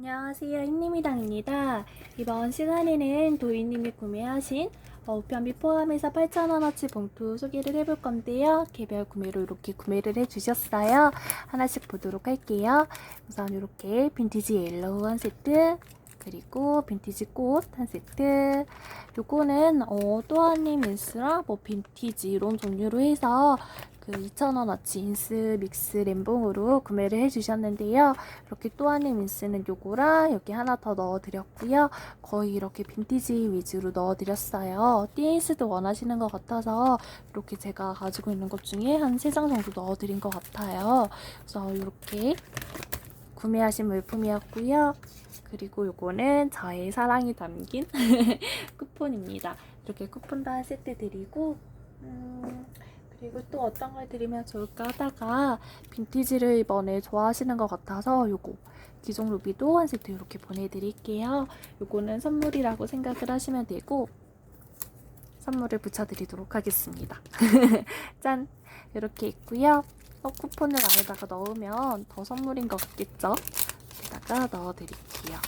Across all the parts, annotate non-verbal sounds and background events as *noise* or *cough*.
안녕하세요. 흰님이당입니다. 이번 시간에는 도희님이 구매하신 어, 우편비 포함해서 8,000원어치 봉투 소개를 해볼 건데요. 개별 구매로 이렇게 구매를 해주셨어요. 하나씩 보도록 할게요. 우선 이렇게 빈티지 옐로우 한 세트, 그리고 빈티지 꽃 한 세트. 요거는 어, 또한님 인스랑 뭐 빈티지 이런 종류로 해서 그 2,000원어치 인스 믹스 램봉으로 구매를 해주셨는데요. 이렇게 또한님 인스는 요거랑 여기 하나 더 넣어드렸고요. 거의 이렇게 빈티지 위주로 넣어드렸어요. 띠인스도 원하시는 것 같아서 이렇게 제가 가지고 있는 것 중에 한 3장 정도 넣어드린 것 같아요. 그래서 이렇게 구매하신 물품이었고요. 그리고 요거는 저의 사랑이 담긴 *laughs* 쿠폰입니다. 이렇게 쿠폰도 한 세트 드리고 음, 그리고 또 어떤 걸 드리면 좋을까 하다가 빈티지를 이번에 좋아하시는 것 같아서 요거 기종 루비도 한 세트 이렇게 보내드릴게요. 요거는 선물이라고 생각을 하시면 되고 선물을 붙여드리도록 하겠습니다. *laughs* 짠! 이렇게 있고요. 어, 쿠폰을 안에다가 넣으면 더 선물인 것 같겠죠? 여기다가 넣어드릴게요.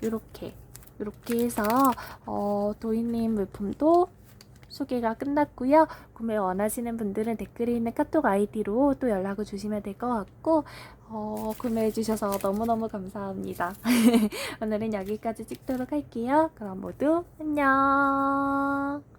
이렇게 이렇게 해서 어, 도희님 물품도 소개가 끝났고요. 구매 원하시는 분들은 댓글에 있는 카톡 아이디로 또 연락을 주시면 될 것 같고 어, 구매해 주셔서 너무너무 감사합니다. *laughs* 오늘은 여기까지 찍도록 할게요. 그럼 모두 안녕.